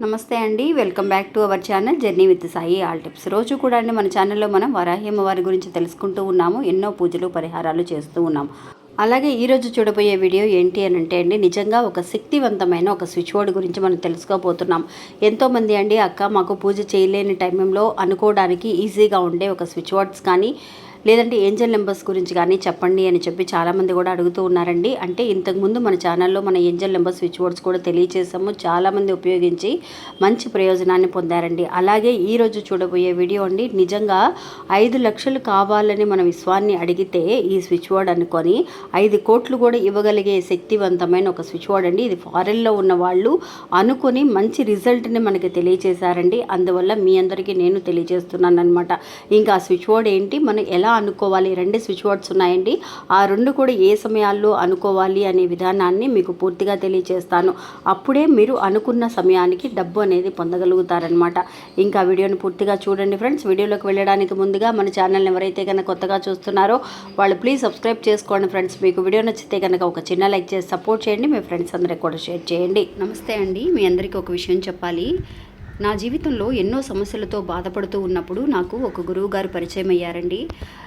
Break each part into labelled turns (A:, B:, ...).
A: నమస్తే అండి. Welcome back to our channel journey with Sai all tips. రోజు కూడా అండి మన ఛానల్లో మనం వరాహ్యమ్మ వారి గురించి తెలుసుకుంటూ ఉన్నాము ఎన్నో పూజలు పరిహారాలు చేస్తూ ఉన్నాం అలాగే ఈరోజు చూడబోయే వీడియో ఏంటి అని అంటే అండి నిజంగా ఒక శక్తివంతమైన ఒక స్విచ్ బోర్డ్ గురించి మనం తెలుసుకోబోతున్నాం. ఎంతోమంది అండి అక్క మాకు పూజ చేయలేని టైంలో అనుకోవడానికి ఈజీగా ఉండే ఒక స్విచ్ బోర్డ్స్ కానీ లేదంటే ఏంజల్ నెంబర్స్ గురించి కానీ చెప్పండి అని చెప్పి చాలామంది కూడా అడుగుతూ ఉన్నారండి. అంటే ఇంతకుముందు మన ఛానల్లో మన ఏంజల్ నెంబర్ స్విచ్ బోర్డ్స్ కూడా తెలియచేసాము చాలామంది ఉపయోగించి మంచి ప్రయోజనాన్ని పొందారండి. అలాగే ఈరోజు చూడబోయే వీడియో అండి నిజంగా ఐదు లక్షలు కావాలని మన విశ్వాన్ని అడిగితే ఈ స్విచ్ బోర్డ్ అనుకొని ఐదు కోట్లు కూడా ఇవ్వగలిగే శక్తివంతమైన ఒక స్విచ్ బోర్డ్ అండి. ఇది ఫారెన్లో ఉన్న వాళ్ళు అనుకొని మంచి రిజల్ట్ని మనకి తెలియజేశారండి అందువల్ల మీ అందరికీ నేను తెలియజేస్తున్నాను అనమాట ఇంకా ఆ స్విచ్ బోర్డ్ ఏంటి? మనం ఎలా అనుకోవాలి. రెండు స్విచ్ బోర్డ్స్ ఉన్నాయండి. ఆ రెండు కూడా ఏ సమయాల్లో అనుకోవాలి అనే విధానాన్ని మీకు పూర్తిగా తెలియజేస్తాను అప్పుడే మీరు అనుకున్న సమయానికి డబ్బు అనేది పొందగలుగుతారనమాట ఇంకా వీడియోని పూర్తిగా చూడండి ఫ్రెండ్స్ వీడియోలోకి వెళ్ళడానికి ముందుగా మన ఛానల్ని ఎవరైతే కనుక కొత్తగా చూస్తున్నారో వాళ్ళు ప్లీజ్ సబ్స్క్రైబ్ చేసుకోండి ఫ్రెండ్స్ మీకు వీడియో నచ్చితే కనుక ఒక చిన్న లైక్ చేసి సపోర్ట్ చేయండి. మీ ఫ్రెండ్స్ అందరికి కూడా షేర్ చేయండి. నమస్తే అండి. మీ అందరికీ ఒక విషయం చెప్పాలి. నా జీవితంలో ఎన్నో సమస్యలతో బాధపడుతూ ఉన్నప్పుడు నాకు ఒక గురువు గారు పరిచయం అయ్యారండి.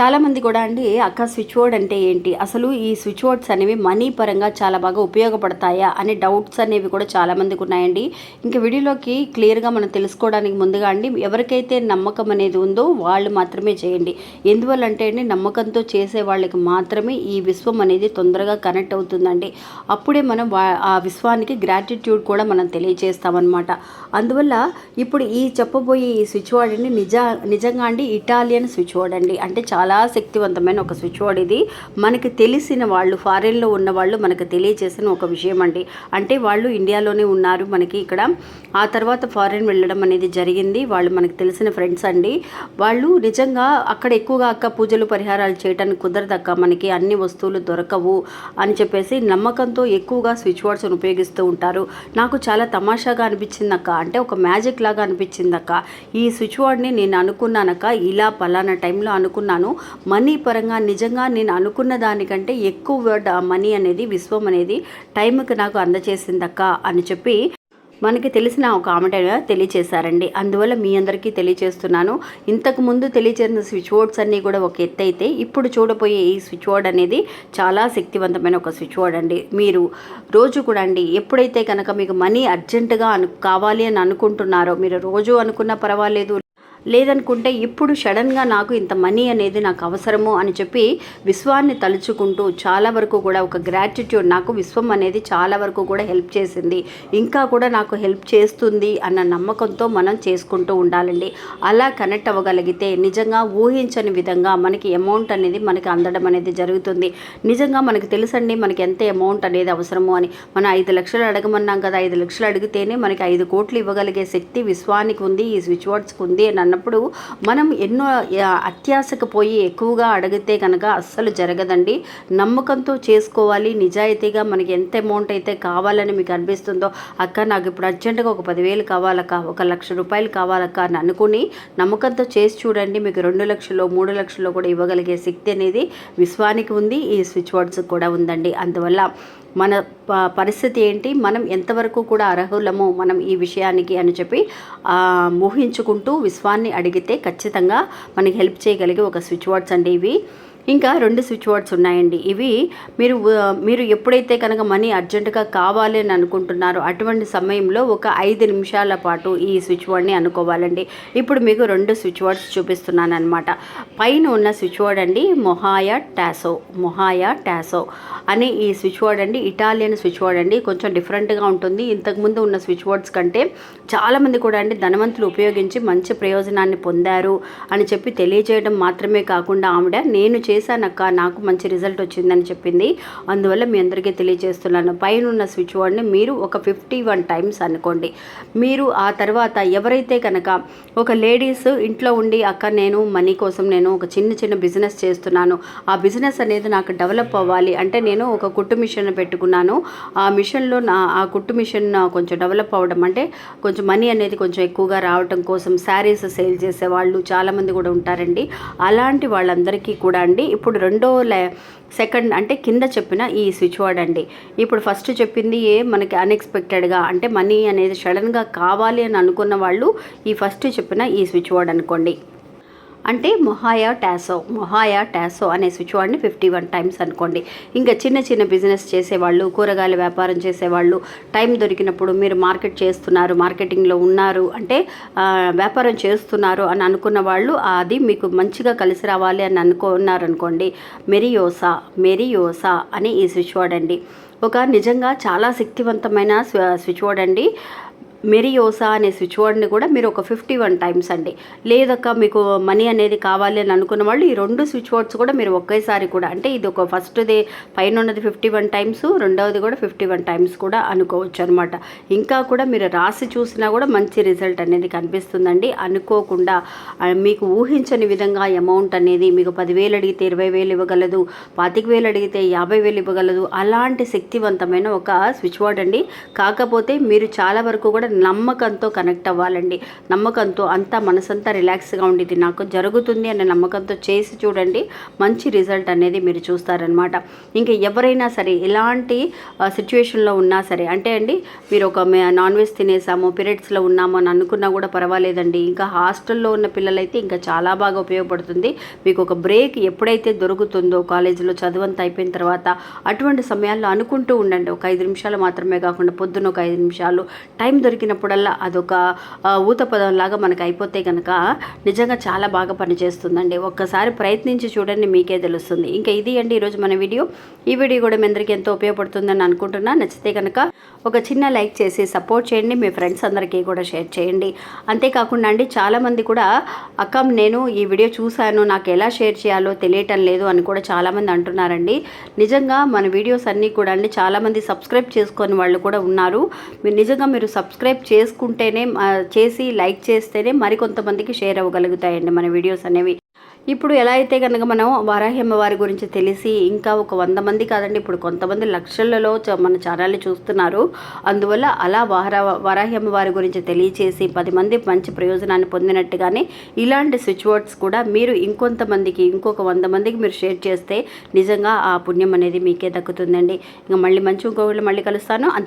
A: చాలామంది కూడా అండి అక్క స్విచ్ బోర్డ్ అంటే ఏంటి? అసలు ఈ స్విచ్ బోర్డ్స్ అనేవి మనీ పరంగా చాలా బాగా ఉపయోగపడతాయా? అనే డౌట్స్ అనేవి కూడా చాలామందికి ఉన్నాయండి. ఇంకా వీడియోలోకి క్లియర్గా మనం తెలుసుకోవడానికి ముందుగా అండి ఎవరికైతే నమ్మకం అనేది ఉందో వాళ్ళు మాత్రమే చేయండి. ఎందువల్ల అంటే అండి నమ్మకంతో చేసే వాళ్ళకి మాత్రమే ఈ విశ్వం అనేది తొందరగా కనెక్ట్ అవుతుందండి. అప్పుడే మనం వా- ఆ విశ్వానికి గ్రాటిట్యూడ్ కూడా మనం తెలియజేస్తామన్నమాట అందువల్ల ఇప్పుడు ఈ చెప్పబోయే ఈ స్విచ్ బోర్డ్ అండి నిజ నిజంగా అండి ఇటాలియన్ స్విచ్ బోర్డ్ అండి. అంటే చాలా చాలా శక్తివంతమైన ఒక స్విచ్ బోర్డ్ ఇది. మనకి తెలిసిన వాళ్ళు ఫారెన్లో ఉన్న వాళ్ళు మనకు తెలియజేసిన ఒక విషయం అండి. అంటే వాళ్ళు ఇండియాలోనే ఉన్నారు మనకి ఇక్కడ. ఆ తర్వాత ఫారెన్ వెళ్ళడం అనేది జరిగింది. వాళ్ళు మనకు తెలిసిన ఫ్రెండ్స్ అండి. వాళ్ళు నిజంగా అక్కడ ఎక్కువగా అక్క పూజలు పరిహారాలు చేయడానికి కుదరదక్క. మనకి అన్ని వస్తువులు దొరకవు అని చెప్పేసి నమ్మకంతో ఎక్కువగా స్విచ్ బోర్డ్స్ని ఉపయోగిస్తూ ఉంటారు. నాకు చాలా తమాషాగా అనిపించింది అక్క అంటే ఒక మ్యాజిక్ లాగా అనిపించింది అక్క ఈ స్విచ్ బోర్డ్ని నేను అనుకున్నానక్క. ఇలా పలానా టైంలో అనుకున్నాను. మనీ పరంగా నిజంగా నేను అనుకున్న దానికంటే ఎక్కువ మనీ అనేది విశ్వం అనేది టైంకి నాకు అందచేసిందక్క అని చెప్పి మనకి తెలిసిన ఒక ఆమెట తెలియచేశారండి. అందువల్ల మీ అందరికీ తెలియచేస్తున్నాను. ఇంతకు ముందు తెలియచేసిన స్విచ్ బోర్డ్స్ అన్నీ కూడా ఒక ఎత్తు అయితే ఇప్పుడు చూడబోయే ఈ స్విచ్ బోర్డ్ అనేది చాలా శక్తివంతమైన ఒక స్విచ్ బోర్డ్ అండి. మీరు రోజు కూడా అండి ఎప్పుడైతే కనుక మీకు మనీ అర్జెంటుగా అను కావాలి అని అనుకుంటున్నారో మీరు రోజు అనుకున్నా పర్వాలేదు. లేదనుకుంటే ఇప్పుడు సడన్గా నాకు ఇంత మనీ అనేది నాకు అవసరము అని చెప్పి విశ్వాన్ని తలుచుకుంటూ చాలా వరకు కూడా ఒక గ్రాటిట్యూడ్ నాకు విశ్వం అనేది చాలా వరకు కూడా హెల్ప్ చేసింది. ఇంకా కూడా నాకు హెల్ప్ చేస్తుంది అన్న నమ్మకంతో మనం చేసుకుంటూ ఉండాలండి. అలా కనెక్ట్ అవ్వగలిగితే నిజంగా ఊహించని విధంగా మనకి అమౌంట్ అనేది మనకి అందడం అనేది జరుగుతుంది. నిజంగా మనకి తెలుసండి మనకి ఎంత అమౌంట్ అనేది అవసరము అని. మనం ఐదు లక్షలు అడగమన్నాం కదా ఐదు లక్షలు అడిగితేనే మనకి ఐదు కోట్లు ఇవ్వగలిగే శక్తి విశ్వానికి ఉంది ఈ స్విచ్ బోర్డ్స్కి ఉంది అని అన్నప్పుడు మనం ఎన్నో అత్యాశకు పోయి ఎక్కువగా అడిగితే కనుక అస్సలు జరగదండి. నమ్మకంతో చేసుకోవాలి. నిజాయితీగా మనకి ఎంత అమౌంట్ అయితే కావాలని మీకు అనిపిస్తుందో అక్క నాకు ఇప్పుడు అర్జెంటుగా ఒక పదివేలు కావాలక్క ఒక లక్ష రూపాయలు కావాలక్క అని అనుకుని నమ్మకంతో చేసి చూడండి. మీకు రెండు లక్షలు మూడు లక్షలు కూడా ఇవ్వగలిగే శక్తి అనేది విశ్వానికి ఉంది. ఈ స్విచ్ బోర్డ్స్ కూడా ఉందండి. అందువల్ల మన ప- పరిస్థితి ఏంటి? మనం ఎంతవరకు కూడా అర్హులము మనం ఈ విషయానికి అని చెప్పి ఊహించుకుంటూ విశ్వాన్ని అడిగితే ఖచ్చితంగా మనకి హెల్ప్ చేయగలిగే ఒక స్విచ్ బోర్డ్స్ అండి ఇవి. ఇంకా రెండు స్విచ్ బోర్డ్స్ ఉన్నాయండి. ఇవి మీరు మీరు ఎప్పుడైతే కనుక మనీ అర్జెంటుగా కావాలి అని అనుకుంటున్నారో అటువంటి సమయంలో ఒక ఐదు నిమిషాల పాటు ఈ స్విచ్ బోర్డ్ని అనుకోవాలండి. ఇప్పుడు మీకు రెండు స్విచ్ బోర్డ్స్ చూపిస్తున్నాను అనమాట పైన ఉన్న స్విచ్ బోర్డ్ అండి మొహాయా టాసో మొహాయ టాసో అనే ఈ స్విచ్ బోర్డ్ అండి. ఇటాలియన్ స్విచ్ బోర్డ్ అండి. కొంచెం డిఫరెంట్గా ఉంటుంది. ఇంతకుముందు ఉన్న స్విచ్ బోర్డ్స్ కంటే చాలామంది కూడా అండి ధనవంతులు ఉపయోగించి మంచి ప్రయోజనాన్ని పొందారు అని చెప్పి తెలియజేయడం మాత్రమే కాకుండా ఆవిడ నేను చే చేశానక్క నాకు మంచి రిజల్ట్ వచ్చిందని చెప్పింది. అందువల్ల మీ అందరికీ తెలియజేస్తున్నాను. పైన ఉన్న స్విచ్ బోర్డ్ని మీరు ఒక ఫిఫ్టీ వన్ టైమ్స్ అనుకోండి. మీరు ఆ తర్వాత ఎవరైతే కనుక ఒక లేడీస్ ఇంట్లో ఉండి అక్క నేను మనీ కోసం నేను ఒక చిన్న చిన్న బిజినెస్ చేస్తున్నాను. ఆ బిజినెస్ అనేది నాకు డెవలప్ అవ్వాలి. అంటే నేను ఒక కుట్టు మిషన్ పెట్టుకున్నాను. ఆ మిషన్లో నా ఆ కుట్టు మిషన్ కొంచెం డెవలప్ అవ్వడం అంటే కొంచెం మనీ అనేది కొంచెం ఎక్కువగా రావడం కోసం శారీస్ సేల్ చేసే వాళ్ళు చాలామంది కూడా ఉంటారండి. అలాంటి వాళ్ళందరికీ కూడా అండి ఇప్పుడు రెండో లే సెకండ్ అంటే కింద చెప్పిన ఈ స్విచ్ వర్డ్ అండి. ఇప్పుడు ఫస్ట్ చెప్పింది ఏ మనకి అన్ఎక్స్పెక్టెడ్గా అంటే మనీ అనేది సడన్గా కావాలి అని అనుకున్న వాళ్ళు ఈ ఫస్ట్ చెప్పిన ఈ స్విచ్ వర్డ్ అనుకోండి. అంటే మొహాయా టాసో మొహాయా టాసో అనే స్విచ్ వాడిని ఫిఫ్టీ వన్ టైమ్స్ అనుకోండి. ఇంకా చిన్న చిన్న బిజినెస్ చేసేవాళ్ళు కూరగాయల వ్యాపారం చేసేవాళ్ళు టైం దొరికినప్పుడు మీరు మార్కెట్ చేస్తున్నారు మార్కెటింగ్లో ఉన్నారు అంటే వ్యాపారం చేస్తున్నారు అని అనుకున్న వాళ్ళు అది మీకు మంచిగా కలిసి రావాలి అని అనుకున్నారనుకోండి మెరియోసా మెరియోసా అని ఈ స్విచ్ వాడండి. అండి ఒక నిజంగా చాలా శక్తివంతమైన స్విచ్ వర్డ్ అండి మెరియోసా అనే స్విచ్ వర్డ్ని కూడా మీరు ఒక ఫిఫ్టీ వన్ టైమ్స్ అండి. లేదక్క మీకు మనీ అనేది కావాలి అని అనుకున్న వాళ్ళు ఈ రెండు స్విచ్ వర్డ్స్ కూడా మీరు ఒకేసారి కూడా అంటే ఇది ఒక ఫస్ట్ది పైన ఉన్నది ఫిఫ్టీ వన్ టైమ్స్ రెండవది కూడా ఫిఫ్టీ వన్ టైమ్స్ కూడా అనుకోవచ్చు అనమాట ఇంకా కూడా మీరు రాసి చూసినా కూడా మంచి రిజల్ట్ అనేది కనిపిస్తుందండి. అనుకోకుండా మీకు ఊహించని విధంగా అమౌంట్ అనేది మీకు పదివేలు అడిగితే ఇరవై వేలు ఇవ్వగలదు పాతిక వేలు అడిగితే యాభై వేలు ఇవ్వగలదు అలాంటి శక్తివంతమైన ఒక స్విచ్ వర్డ్ అండి. కాకపోతే మీరు చాలా వరకు కూడా నమ్మకంతో కనెక్ట్ అవ్వాలండి. నమ్మకంతో అంతా మనసంతా రిలాక్స్గా ఉండేది. నాకు జరుగుతుంది అనే నమ్మకంతో చేసి చూడండి మంచి రిజల్ట్ అనేది మీరు చూస్తారనమాట ఇంకా ఎవరైనా సరే ఎలాంటి సిచ్యువేషన్లో ఉన్నా సరే అంటే అండి మీరు ఒక నాన్ వెజ్ తినేసాము పీరియడ్స్లో ఉన్నాము అని అనుకున్నా కూడా పర్వాలేదండి. ఇంకా హాస్టల్లో ఉన్న పిల్లలైతే ఇంకా చాలా బాగా ఉపయోగపడుతుంది. మీకు ఒక బ్రేక్ ఎప్పుడైతే దొరుకుతుందో కాలేజీలో చదువంతా అయిపోయిన తర్వాత అటువంటి సమయాల్లో అనుకుంటూ ఉండండి. ఒక ఐదు నిమిషాలు మాత్రమే కాకుండా పొద్దున్న ఒక ఐదు నిమిషాలు టైం దొరికి దొరికినప్పుడల్లా అదొక ఊత పదం లాగా మనకు అయిపోతే కనుక నిజంగా చాలా బాగా పనిచేస్తుందండి. ఒక్కసారి ప్రయత్నించి చూడండి మీకే తెలుస్తుంది. ఇంకా ఇది అండి ఈరోజు మన వీడియో. ఈ వీడియో కూడా మీ అందరికీ ఎంతో ఉపయోగపడుతుందని అనుకుంటున్నా. నచ్చితే కనుక ఒక చిన్న లైక్ చేసి సపోర్ట్ చేయండి. మీ ఫ్రెండ్స్ అందరికీ కూడా షేర్ చేయండి. అంతేకాకుండా అండి చాలామంది కూడా అక్క నేను ఈ వీడియో చూశాను. నాకు ఎలా షేర్ చేయాలో తెలియటం లేదు అని కూడా చాలామంది అంటున్నారండి. నిజంగా మన వీడియోస్ అన్నీ కూడా అండి చాలామంది సబ్స్క్రైబ్ చేసుకొని వాళ్ళు కూడా ఉన్నారు. మీరు నిజంగా మీరు సబ్స్క్రైబ్ చేసుకుంటేనే చేసి లైక్ చేస్తేనే మరికొంతమందికి షేర్ అవ్వగలుగుతాయండి మన వీడియోస్ అనేవి. ఇప్పుడు ఎలా అయితే కనుక మనం వారాహ్యమ్మ వారి గురించి తెలిసి ఇంకా ఒక వంద మంది కాదండి ఇప్పుడు కొంతమంది లక్షలలో చ- మన ఛానల్ని చూస్తున్నారు. అందువల్ల అలా వారా వారాహ్యమ్మ వారి గురించి తెలియచేసి పది మంది మంచి ప్రయోజనాన్ని పొందినట్టుగానే ఇలాంటి స్విచ్ వర్డ్స్ కూడా మీరు ఇంకొంతమందికి ఇంకొక వంద మందికి మీరు షేర్ చేస్తే నిజంగా ఆ పుణ్యం అనేది మీకే దక్కుతుందండి. ఇంకా మళ్ళీ మంచి ఇంకొకళ్ళు మళ్ళీ కలుస్తాను. అంత